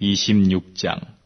26장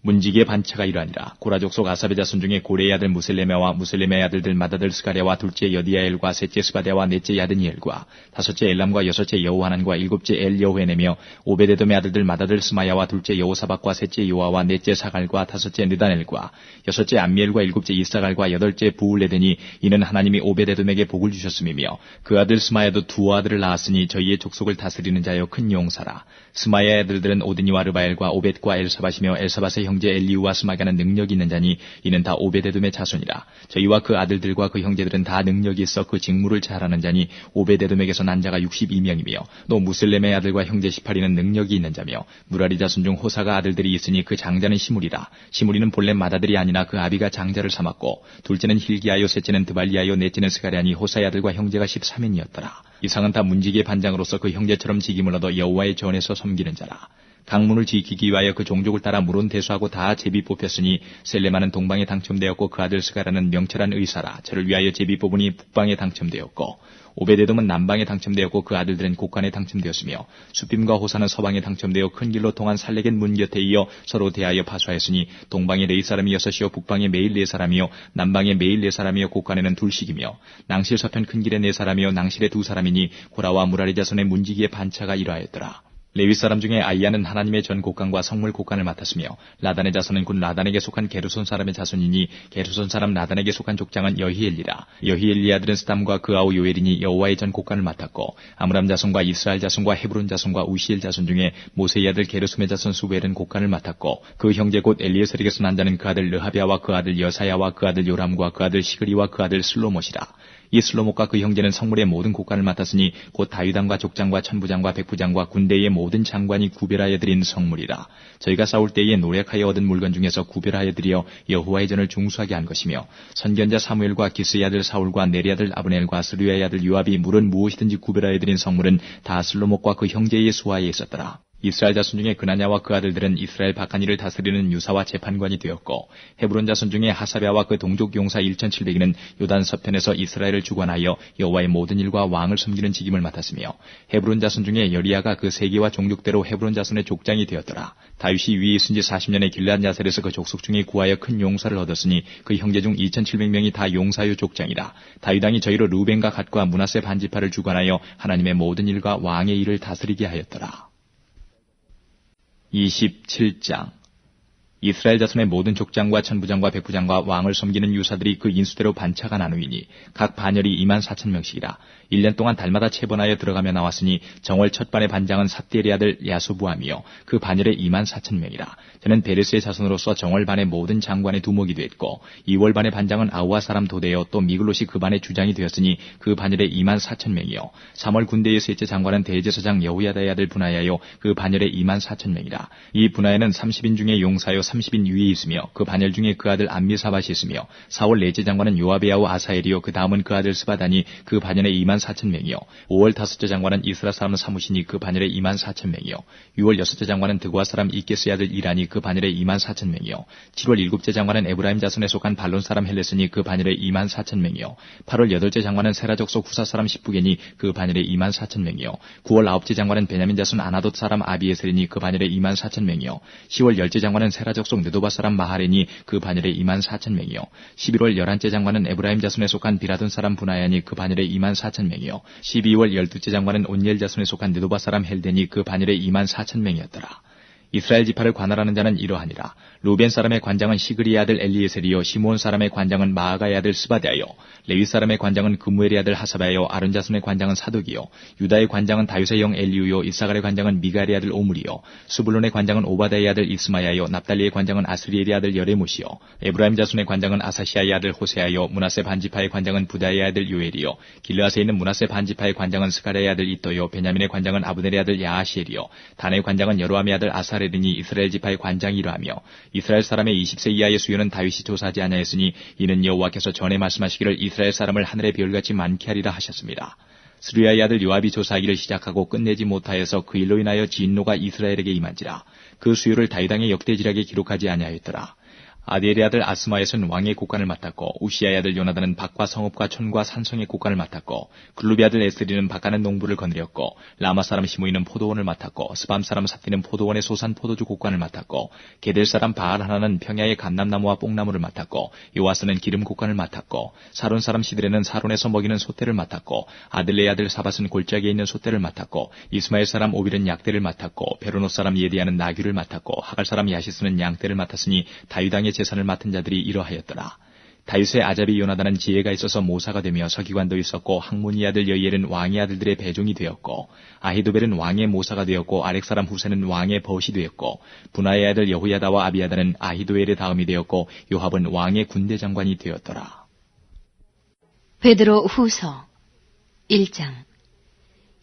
문지기의 반차가 이러하니라. 고라족 속 아사베 자손 중에 고레의 아들 무셀레메와 무셀레메의 아들들 마다들 스가랴와 둘째 여디야엘과 셋째 스바데와 넷째 야드니엘과 다섯째 엘람과 여섯째 여호하난과 일곱째 엘여호에네며 오베데돔의 아들들 마다들 스마야와 둘째 여호사박과 셋째 요아와 넷째 사갈과 다섯째 느다넬과 여섯째 암미엘과 일곱째 이사갈과 여덟째 부울레데니 이는 하나님이 오베데돔에게 복을 주셨음이며 그 아들 스마야도 두 아들을 낳았으니 저희의 족속을 다스리는 자여 큰 용사라. 스마야의 아들들은 오드니와 르바엘과 오벳과 엘사바시며 엘사바의 형제 엘리우와 스마가는 능력이 있는 자니 이는 다 오베데돔의 자손이라. 저희와 그 아들들과 그 형제들은 다 능력이 있어 그 직무를 잘하는 자니 오베데돔에게서 난 자가 62명이며 또 무슬렘의 아들과 형제 18이는 능력이 있는 자며 무라리 자손 중 호사가 아들들이 있으니 그 장자는 시무리라. 시무리는 본래 마다들이 아니나 그 아비가 장자를 삼았고 둘째는 힐기하여 셋째는 드발리하여 넷째는 스가랴니 호사의 아들과 형제가 13인이었더라. 이상은 다 문지기의 반장으로서 그 형제처럼 직임을 얻어 여호와의 전에서 섬기는 자라. 강문을 지키기 위하여 그 종족을 따라 물은 대수하고 다 제비 뽑혔으니 셀레마는 동방에 당첨되었고 그 아들 스가라는 명철한 의사라 저를 위하여 제비 뽑으니 북방에 당첨되었고 오베데돔은 남방에 당첨되었고 그 아들들은 곡간에 당첨되었으며 수빔과 호사는 서방에 당첨되어 큰 길로 통한 살레겐 문 곁에 이어 서로 대하여 파수하였으니 동방에 네 사람이 여섯이요 북방에 매일 네 사람이요 남방에 매일 네 사람이요 곡간에는 둘씩이며 낭실 서편 큰 길에 네 사람이요 낭실에 두 사람이니 고라와 무라리 자손의 문지기의 반차가 이러하였더라. 레위 사람 중에 아이야는 하나님의 전 곡간과 성물 곡간을 맡았으며 라단의 자손은 군 라단에게 속한 게르손 사람의 자손이니 게르손 사람 라단에게 속한 족장은 여히엘리라. 여히엘리 아들은 스담과 그 아우 요엘이니 여호와의 전 곡간을 맡았고 아므람 자손과 이스라엘 자손과 헤브론 자손과 우시엘 자손 중에 모세의 아들 게르솜의 자손 수벨은 곡간을 맡았고 그 형제 곧 엘리에셀에게서 난 자는 그 아들 르하비아와 그 아들 여사야와 그 아들 요람과 그 아들 시그리와 그 아들 슬로못이라 이 슬로목과 그 형제는 성물의 모든 곡간을 맡았으니 곧 다윗왕과 족장과 천부장과 백부장과 군대의 모든 장관이 구별하여 드린 성물이라. 저희가 싸울 때에 노력하여 얻은 물건 중에서 구별하여 드려 여호와의 전을 중수하게 한 것이며 선견자 사무엘과 기스의 아들 사울과 네리 아들 아브넬과 스루야의 아들 요압이 물은 무엇이든지 구별하여 드린 성물은 다 슬로목과 그 형제의 수하에 있었더라. 이스라엘 자손 중에 그나냐와 그 아들들은 이스라엘 바카니를 다스리는 유사와 재판관이 되었고 헤브론 자손 중에 하사랴와 그 동족 용사 1,700인은 요단 서편에서 이스라엘을 주관하여 여호와의 모든 일과 왕을 섬기는 직임을 맡았으며 헤브론 자손 중에 여리아가 그 세계와 종족대로 헤브론 자손의 족장이 되었더라. 다윗이 위에 있은 지 40년의 길란 야셀에서 그 족속 중에 구하여 큰 용사를 얻었으니 그 형제 중 2,700명이 다 용사요 족장이라. 다윗왕이 저희로 루벤과 갓과 문하세 반지파를 주관하여 하나님의 모든 일과 왕의 일을 다스리게 하였더라. 27장 이스라엘 자손의 모든 족장과 천부장과 백부장과 왕을 섬기는 유사들이 그 인수대로 반차가 나누이니 각 반열이 2만 4천 명씩이라. 1년 동안 달마다 체번하여 들어가며 나왔으니 정월 첫 반의 반장은 삽디엘의 아들 야수부함이요. 그 반열에 2만 4천 명이라. 저는 베레스의 자손으로서 정월 반의 모든 장관의 두목이 되었고 2월 반의 반장은 아우아 사람 도대요 또 미글롯이 그 반의 주장이 되었으니 그 반열에 2만 4천 명이요. 3월 군대의 셋째 장관은 대제사장 여우야다의 아들 분하야요. 그 반열에 2만 4천 명이라. 이 분하야는 30인 중에 용사요 30인 위에 있으며 그 반열 중에 그 아들 암미사밭이 있으며 4월 넷째 장관은 요아베야오 아사엘이요. 그 다음은 그 아들 스바다니 그 반열에 2만 4천 명이요. 5월 다섯째 장관은 이스라 사람 사무신이 그 반열에 2만 4천 명이요. 6월 여섯째 장관은 드고아 사람 이케스의 아들 이란이 그 반열에 2만 4천 명이요. 7월 일곱째 장관은 에브라임 자손에 속한 발론 사람 헬레스니 그 반열에 2만 4천 명이요. 8월 여덟째 장관은 세라족 속 후사 사람 십부겐이 그 반열에 2만 4천 명이요. 9월 아홉째 장관은 베냐민 자손 아나돗 사람 아비에셀이니 그 반열에 2만 4천 명이요. 10월 열째 장관은 세라족 족 속 느도바 사람 마하렌이 그 반열에 2만 4천 명이요. 11월 열한째 장관은 에브라임 자손에 속한 비라돈 사람 분하야니 그 반열에 2만 4천 명이요. 12월 열두째 장관은 온열 자손에 속한 느도바 사람 헬덴이 그 반열에 2만 4천 명이었더라. 이스라엘 지파를 관할하는 자는 이러하니라. 루벤 사람의 관장은 시그리의 아들 엘리에셀이요 시몬 사람의 관장은 마아가의 아들 스바데아요. 레위 사람의 관장은 그무엘의 아들 하사바요. 아론 자손의 관장은 사독이요. 유다의 관장은 다윗의 영 엘리우요. 이사갈의 관장은 미갈의 아들 오므리요. 수블론의 관장은 오바다의 아들 이스마야요. 납달리의 관장은 아스리엘의 아들 여레못이요. 에브라임 자손의 관장은 아사시아의 아들 호세아요. 문하세 반지파의 관장은 부다의 아들 요엘이요. 길르아스에 있는 문하세 반지파의 관장은 스가랴의 아들 이또요. 베냐민의 관장은 아브넬의 아들 야하시엘이요. 단의 관장은 여로함의 아들 아사 레드니 이스라엘 지파의 관장이라 하며 이스라엘 사람의 20세 이하의 수요는 다윗이 조사하지 아니하였으니 이는 여호와께서 전에 말씀하시기를 이스라엘 사람을 하늘의 별같이 많게 하리라 하셨습니다. 스루야의 아들 요압이 조사하기를 시작하고 끝내지 못하여서 그 일로 인하여 진노가 이스라엘에게 임한지라 그 수요를 다윗왕의 역대지략에 기록하지 아니하였더라. 아디엘의 아들 아스마엣은 왕의 국관을 맡았고 우시아의 아들 요나단은 밭과 성읍과 촌과 산성의 국관을 맡았고 글루비 아들 에스리는 밭가는 농부를 거느렸고 라마 사람 시므이는 포도원을 맡았고 스밤 사람 삽디는 포도원의 소산 포도주 국관을 맡았고 게델 사람 바알 하나는 평야의 감남나무와 뽕나무를 맡았고 요아스는 기름 국관을 맡았고 사론 사람 시드레는 사론에서 먹이는 소떼를 맡았고 아들레의 아들 사밧은 골짜기에 있는 소떼를 맡았고 이스마엘 사람 오빌은 약대를 맡았고 베로노 사람 예디아는 나귀를 맡았고 하갈 사람 야시스는 양떼를 맡았으니 다유당의 재산을 맡은 자들이 이러하였더라. 다윗의 아잡이 요나단은 지혜가 있어서 모사가 되며 서기관도 있었고 항문이 아들 여이엘은 왕의 아들들의 배종이 되었고 아히도벨은 왕의 모사가 되었고 아렉 사람 후세는 왕의 벗이 되었고 분하의 아들 여호야다와 아비야다는 아히도엘의 다음이 되었고 요합은 왕의 군대 장관이 되었더라. 베드로 후서 1장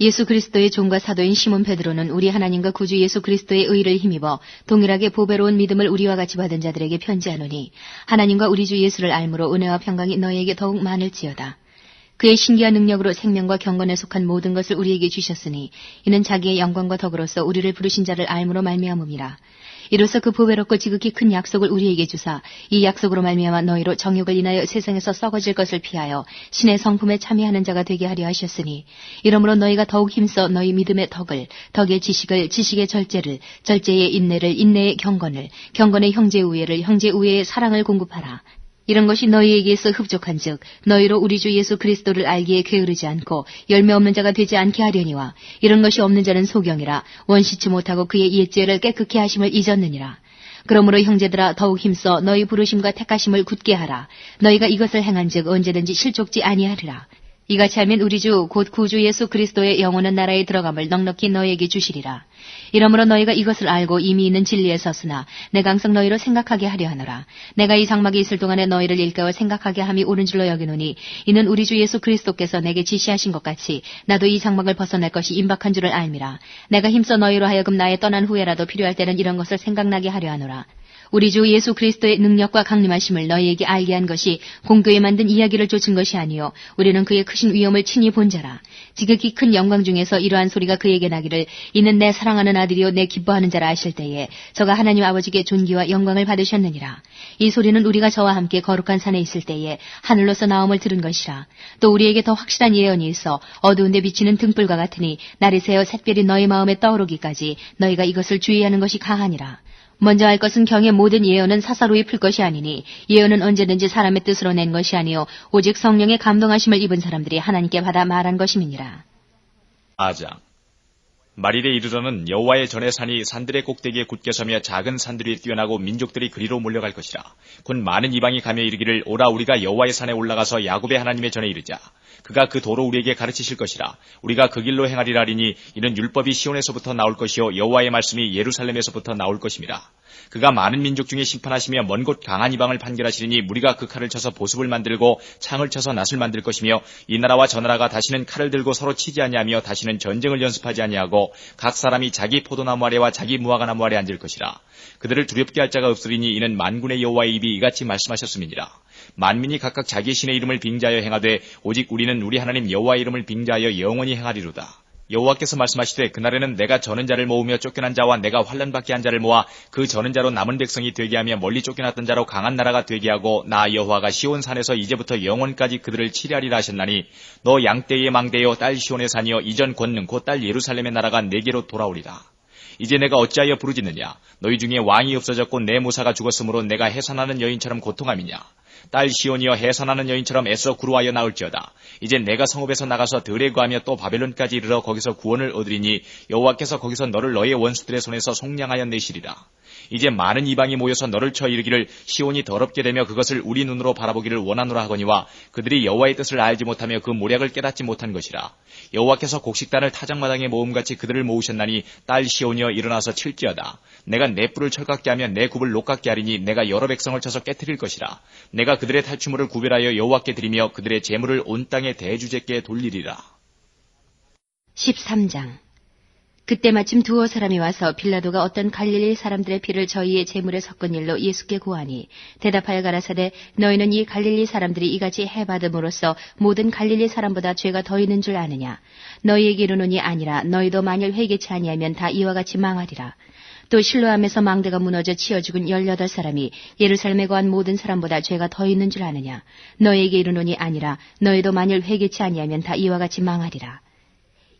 예수 그리스도의 종과 사도인 시몬 베드로는 우리 하나님과 구주 예수 그리스도의 의를 힘입어 동일하게 보배로운 믿음을 우리와 같이 받은 자들에게 편지하노니 하나님과 우리 주 예수를 알므로 은혜와 평강이 너희에게 더욱 많을지어다. 그의 신기한 능력으로 생명과 경건에 속한 모든 것을 우리에게 주셨으니 이는 자기의 영광과 덕으로서 우리를 부르신 자를 알므로 말미암음이라. 이로써 그 보배롭고 지극히 큰 약속을 우리에게 주사 이 약속으로 말미암아 너희로 정욕을 인하여 세상에서 썩어질 것을 피하여 신의 성품에 참여하는 자가 되게 하려 하셨으니 이러므로 너희가 더욱 힘써 너희 믿음의 덕을 덕의 지식을 지식의 절제를 절제의 인내를 인내의 경건을 경건의 형제 우애를 형제 우애의 사랑을 공급하라 이런 것이 너희에게서 흡족한즉 너희로 우리 주 예수 그리스도를 알기에 게으르지 않고 열매 없는 자가 되지 않게 하려니와 이런 것이 없는 자는 소경이라 원시치 못하고 그의 옛죄를 깨끗게 하심을 잊었느니라. 그러므로 형제들아 더욱 힘써 너희 부르심과 택하심을 굳게 하라. 너희가 이것을 행한즉 언제든지 실족지 아니하리라. 이같이 하면 우리 주 곧 구주 예수 그리스도의 영원한 나라에 들어감을 넉넉히 너희에게 주시리라. 이러므로 너희가 이것을 알고 이미 있는 진리에 섰으나 내가 항상 너희로 생각하게 하려 하노라. 내가 이 장막에 있을 동안에 너희를 일깨워 생각하게 함이 옳은 줄로 여기노니 이는 우리 주 예수 그리스도께서 내게 지시하신 것 같이 나도 이 장막을 벗어날 것이 임박한 줄을 알미라. 내가 힘써 너희로 하여금 나의 떠난 후에라도 필요할 때는 이런 것을 생각나게 하려 하노라. 우리 주 예수 그리스도의 능력과 강림하심을 너희에게 알게 한 것이 공교에 만든 이야기를 쫓은 것이 아니요. 우리는 그의 크신 위엄을 친히 본 자라. 지극히 큰 영광 중에서 이러한 소리가 그에게 나기를 이는 내 사랑하는 아들이요 내 기뻐하는 자라 하실 때에 저가 하나님 아버지께 존귀와 영광을 받으셨느니라. 이 소리는 우리가 저와 함께 거룩한 산에 있을 때에 하늘로서 나옴을 들은 것이라. 또 우리에게 더 확실한 예언이 있어 어두운데 비치는 등불과 같으니 날이 새어 샛별이 너희 마음에 떠오르기까지 너희가 이것을 주의하는 것이 가하니라 먼저 할 것은 경의 모든 예언은 사사로이 풀 것이 아니니 예언은 언제든지 사람의 뜻으로 낸 것이 아니요 오직 성령의 감동하심을 입은 사람들이 하나님께 받아 말한 것임이니라. 아장 마릴에 이르러는 여호와의 전의 산이 산들의 꼭대기에 굳게 서며 작은 산들이 뛰어나고 민족들이 그리로 몰려갈 것이라. 곧 많은 이방이 가며 이르기를 오라 우리가 여호와의 산에 올라가서 야곱의 하나님의 전에 이르자. 그가 그 도로 우리에게 가르치실 것이라. 우리가 그 길로 행하리라리니 이는 율법이 시온에서부터 나올 것이요 여호와의 말씀이 예루살렘에서부터 나올 것임이라. 그가 많은 민족 중에 심판하시며 먼 곳 강한 이방을 판결하시리니 무리가 그 칼을 쳐서 보습을 만들고 창을 쳐서 낫을 만들 것이며 이 나라와 저 나라가 다시는 칼을 들고 서로 치지 아니하며 다시는 전쟁을 연습하지 아니하고 각 사람이 자기 포도나무 아래와 자기 무화과나무 아래 앉을 것이라. 그들을 두렵게 할 자가 없으리니 이는 만군의 여호와의 입이 이같이 말씀하셨음이니라. 만민이 각각 자기 신의 이름을 빙자하여 행하되 오직 우리는 우리 하나님 여호와의 이름을 빙자하여 영원히 행하리로다. 여호와께서 말씀하시되 그날에는 내가 저는 자를 모으며 쫓겨난 자와 내가 환란 받게 한 자를 모아 그 저는 자로 남은 백성이 되게 하며 멀리 쫓겨났던 자로 강한 나라가 되게 하고 나 여호와가 시온 산에서 이제부터 영원까지 그들을 치리하리라 하셨나니 너 양떼의 망대여 딸 시온의 산이여 이전 권능 곧 딸 예루살렘의 나라가 내게로 돌아오리라. 이제 내가 어찌하여 부르짖느냐 너희 중에 왕이 없어졌고 내 모사가 죽었으므로 내가 해산하는 여인처럼 고통함이냐 딸 시온이여 해산하는 여인처럼 애써 구루하여 나올지어다. 이제 내가 성읍에서 나가서 들에 구하며 또 바벨론까지 이르러 거기서 구원을 얻으리니 여호와께서 거기서 너를 너의 원수들의 손에서 속량하여 내시리라. 이제 많은 이방이 모여서 너를 쳐 이르기를 시온이 더럽게 되며 그것을 우리 눈으로 바라보기를 원하노라 하거니와 그들이 여호와의 뜻을 알지 못하며 그 모략을 깨닫지 못한 것이라. 여호와께서 곡식단을 타작마당에 모음같이 그들을 모으셨나니 딸 시온이여 일어나서 칠지어다. 내가 내 뿔을 철같게 하며 내 굽을 녹같게 하리니 내가 여러 백성을 쳐서 깨뜨릴 것이라. 내가 그들의 탈취물을 구별하여 여호와께 드리며 그들의 재물을 온 땅의 대주제께 돌리리라. 13장 그때 마침 두어 사람이 와서 빌라도가 어떤 갈릴리 사람들의 피를 저희의 재물에 섞은 일로 예수께 구하니 대답하여 가라사대 너희는 이 갈릴리 사람들이 이같이 해받음으로써 모든 갈릴리 사람보다 죄가 더 있는 줄 아느냐? 너희에게 이르노니 아니라 너희도 만일 회개치 아니하면 다 이와 같이 망하리라. 또 실로암에서 망대가 무너져 치어 죽은 열여덟 사람이 예루살렘에 거한 모든 사람보다 죄가 더 있는 줄 아느냐? 너에게 이르노니 아니라 너희도 만일 회개치 아니하면 다 이와 같이 망하리라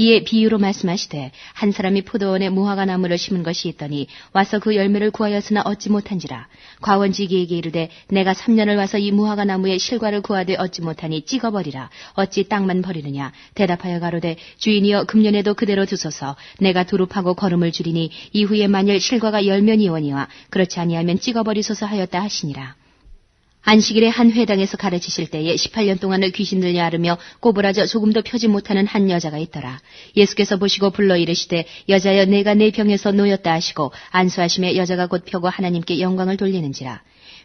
이에 비유로 말씀하시되 한 사람이 포도원에 무화과 나무를 심은 것이 있더니 와서 그 열매를 구하였으나 얻지 못한지라. 과원지기에게 이르되 내가 3년을 와서 이 무화과 나무에 실과를 구하되 얻지 못하니 찍어버리라. 어찌 땅만 버리느냐? 대답하여 가로되 주인이여 금년에도 그대로 두소서. 내가 두릅하고 걸음을 줄이니 이후에 만일 실과가 열면이오니와 그렇지 아니하면 찍어버리소서 하였다 하시니라 안식일에 한 회당에서 가르치실 때에 18년 동안을 귀신들 야르며 꼬부라져 조금도 펴지 못하는 한 여자가 있더라. 예수께서 보시고 불러 이르시되 여자여 내가 내 병에서 놓였다 하시고 안수하심에 여자가 곧 펴고 하나님께 영광을 돌리는지라.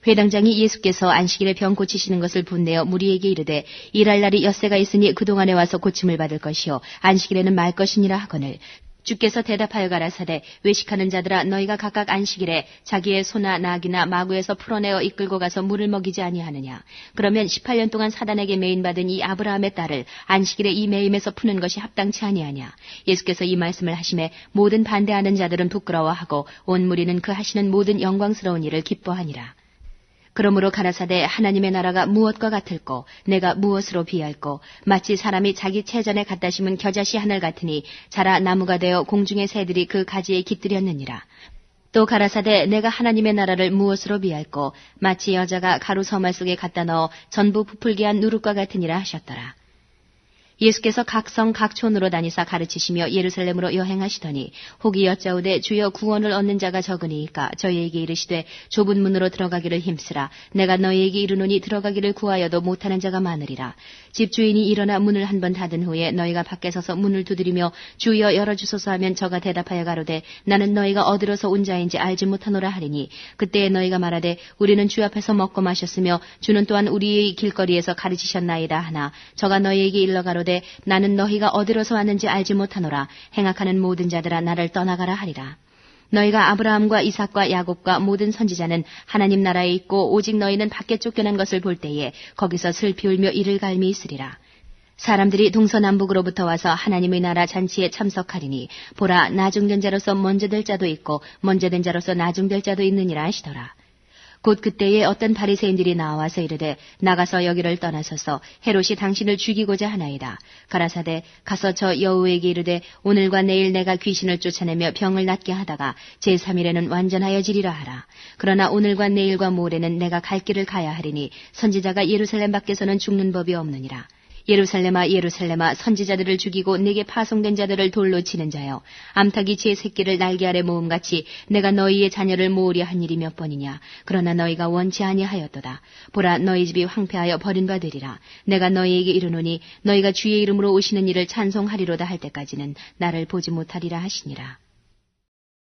회당장이 예수께서 안식일에 병 고치시는 것을 분내어 무리에게 이르되 일할 날이 엿새가 있으니 그동안에 와서 고침을 받을 것이요 안식일에는 말 것이니라 하거늘 주께서 대답하여 가라사대 외식하는 자들아 너희가 각각 안식일에 자기의 소나 낙이나 마구에서 풀어내어 이끌고 가서 물을 먹이지 아니하느냐? 그러면 18년 동안 사단에게 매인받은 이 아브라함의 딸을 안식일에 이 매임에서 푸는 것이 합당치 아니하냐? 예수께서 이 말씀을 하심에 모든 반대하는 자들은 부끄러워하고 온 무리는 그 하시는 모든 영광스러운 일을 기뻐하니라 그러므로 가라사대 하나님의 나라가 무엇과 같을꼬 내가 무엇으로 비할꼬 마치 사람이 자기 체전에 갖다 심은 겨자씨 하늘 같으니 자라 나무가 되어 공중의 새들이 그 가지에 깃들였느니라. 또 가라사대 내가 하나님의 나라를 무엇으로 비할꼬 마치 여자가 가루 서말 속에 갖다 넣어 전부 부풀게 한 누룩과 같으니라 하셨더라 예수께서 각성 각촌으로 다니사 가르치시며 예루살렘으로 여행하시더니 혹이 여짜오되 주여 구원을 얻는 자가 적으니까 저희에게 이르시되 좁은 문으로 들어가기를 힘쓰라. 내가 너희에게 이르노니 들어가기를 구하여도 못하는 자가 많으리라 집주인이 일어나 문을 한 번 닫은 후에 너희가 밖에 서서 문을 두드리며 주여 열어주소서 하면 저가 대답하여 가로되 나는 너희가 어디로서 온 자인지 알지 못하노라 하리니 그때에 너희가 말하되 우리는 주 앞에서 먹고 마셨으며 주는 또한 우리의 길거리에서 가르치셨나이다 하나 저가 너희에게 일러 가로되 나는 너희가 어디로서 왔는지 알지 못하노라 행악하는 모든 자들아 나를 떠나가라 하리라 너희가 아브라함과 이삭과 야곱과 모든 선지자는 하나님 나라에 있고 오직 너희는 밖에 쫓겨난 것을 볼 때에 거기서 슬피 울며 이를 갈미 있으리라. 사람들이 동서남북으로부터 와서 하나님의 나라 잔치에 참석하리니 보라 나중된 자로서 먼저 될 자도 있고 먼저 된 자로서 나중될 자도 있느니라 하시더라. 곧 그때에 어떤 바리새인들이 나와서 이르되 나가서 여기를 떠나서서 헤롯이 당신을 죽이고자 하나이다. 가라사대 가서 저 여우에게 이르되 오늘과 내일 내가 귀신을 쫓아내며 병을 낫게 하다가 제3일에는 완전하여 지리라 하라. 그러나 오늘과 내일과 모레는 내가 갈 길을 가야 하리니 선지자가 예루살렘 밖에서는 죽는 법이 없느니라. 예루살렘아 예루살렘아 선지자들을 죽이고 내게 파송된 자들을 돌로 치는 자여 암탉이 제 새끼를 날개 아래 모음같이 내가 너희의 자녀를 모으려 한 일이 몇 번이냐? 그러나 너희가 원치 아니하였도다. 보라 너희 집이 황폐하여 버림바 되리라. 내가 너희에게 이르노니 너희가 주의 이름으로 오시는 일을 찬송하리로다 할 때까지는 나를 보지 못하리라 하시니라